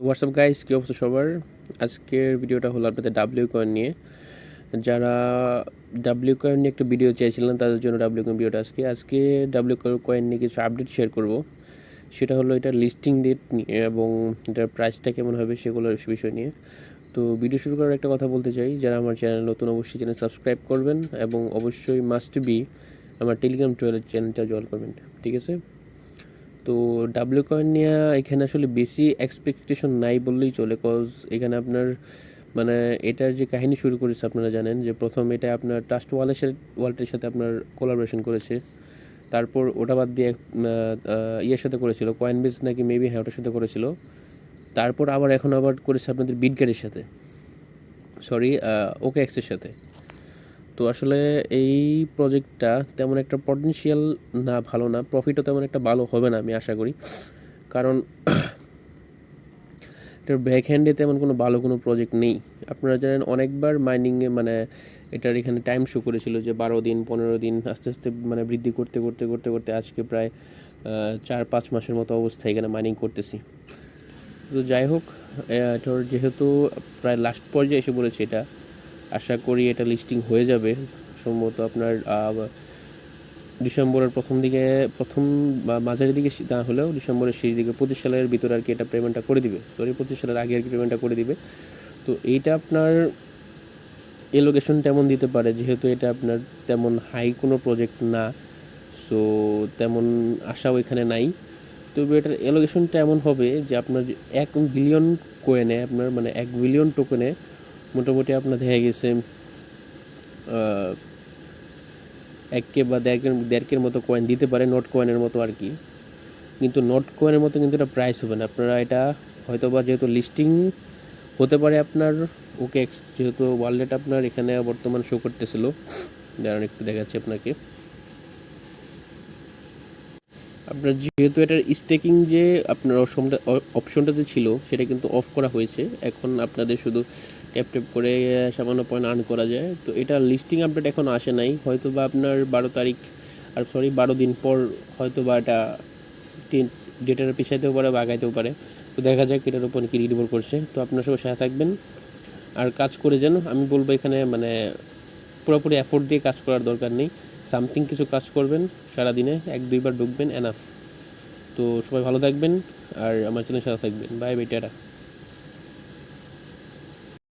WhatsApp guys কী অবস্থা সবার? আজকের ভিডিওটা হলো আপনাদের ডাব্লিউ কয়েন নিয়ে। যারা ডাব্লিউ কয়েন নিয়ে একটা ভিডিও চেয়েছিলেন তাদের জন্য ডাব্লিউ কয়েন ভিডিওটা আজকে। আজকে ডাব্লিউ কয়েন নিয়ে কিছু আপডেট শেয়ার করব। সেটা হলো এটার লিস্টিং ডেট নিয়ে এবং এটার প্রাইসটা কেমন হবে সেগুলোর বিষয় নিয়ে। তো ভিডিও শুরু করার একটা কথা বলতে চাই। যারা আমার চ্যানেল নতুন, অবশ্যই চ্যানেল সাবস্ক্রাইব করবেন এবং অবশ্যই মাস্ট বি আমার টেলিগ্রাম চ্যানেলটা জয়েন করবেন। ঠিক আছে? তো ডাব্লিউ কয়েন নিয়ে এখানে আসলে বেশি এক্সপেকটেশন নাই বললেই চলে কজ এখানে আপনার মানে এটার যে কাহিনী শুরু করেছে আপনারা জানেন যে প্রথম এটা আপনার ট্রাস্ট ওয়ালের সাথে ওয়ালেটের সাথে আপনার কোলাবোরেশন করেছে। তারপর ওটা বাদ দিয়ে ইয়ের সাথে করেছিল কয়েন বেস নাকি মেবি হ্যাঁ ওটার সাথে করেছিল। তারপর আবার এখন আবার করেছে আপনাদের বিটগেটের সাথে। সরি ওকে এক্সের সাথে। তো আসলে এই প্রজেক্টটা তেমন একটা পটেনশিয়াল না, ভালো না প্রফিটও তেমন একটা ভালো হবে না, আমি আশা করি। কারণ এটার ব্যাক হ্যান্ডে তেমন কোনো ভালো কোনো প্রজেক্ট নেই। আপনারা জানেন, অনেকবার মাইনিংয়ে মানে এটার এখানে টাইম শো করেছিল যে বারো দিন, পনেরো দিন আস্তে আস্তে মানে বৃদ্ধি করতে করতে করতে করতে আজকে প্রায় চার, পাঁচ মাসের মতো অবস্থা এখানে মাইনিং করতেছি। তো যাই হোক এটার যেহেতু প্রায় লাস্ট পর্যায়ে এসে পড়েছে এটা আশা করি এটা লিস্টিং হয়ে যাবে। সম্ভবত আপনার ডিসেম্বরের প্রথম দিকে, প্রথম মাঝারি দিকে না হলেও ডিসেম্বরের শেষ দিকে পঁচিশ সালের ভিতরে আর কি এটা পেমেন্টটা করে দিবে। সরি পঁচিশ সালের আগে আর কি পেমেন্টটা করে দিবে। তো এইটা আপনার এলোকেশন তেমন দিতে পারে, যেহেতু এটা আপনার তেমন হাই কোনো প্রজেক্ট না। সো তেমন আশাও এখানে নাই। তবে এটার এলোকেশনটা এমন হবে যে আপনার এক বিলিয়ন কোয়েনে আপনার মানে এক বিলিয়ন টোকেনে মোটামুটি আপনার দেখা গেছে এক কে বা দেড়কের দেড়কের মতো কয়েন দিতে পারে নট কয়েনের মতো আর কি। কিন্তু নট কয়েনের মতো কিন্তু এটা প্রাইস হবে না। আপনারা এটা হয়তো বা যেহেতু লিস্টিং হতে পারে আপনার ওকে যেহেতু ওয়ালেট আপনার এখানে বর্তমান শো করতেছিল। দাঁড়ান একটু দেখাচ্ছি আপনাকে। আপনার যেহেতু এটার স্টেকিং যে আপনার অপশনটা অপশনটা যে ছিল, সেটা কিন্তু অফ করা হয়েছে। এখন আপনাদের শুধু ট্যাপ ট্যাপ করে সামান্য পয়েন্ট আর্ন করা যায়। তো এটা লিস্টিং আপডেট এখন আসে নাই। হয়তো বা আপনার বারো তারিখ, আর সরি বারো দিন পর হয়তো বা এটা ডেটার পিছাইতেও পারে বা আগাইতেও পারে। তো দেখা যাক এটার উপর কি নির্ভর করছে। তো আপনার সবাই সাথে থাকবেন। আর কাজ করে যেন, আমি বলব এখানে মানে পুরোপুরি অ্যাফোর্ড দিয়ে কাজ করার দরকার নেই। সামথিং কিছু কাজ করবেন, সারাদিনে এক দুইবার ঢুকবেন এনাফ তো সবাই ভালো থাকবেন, আর আমার চ্যানেল সারা থাকবেন। বাই বেটারা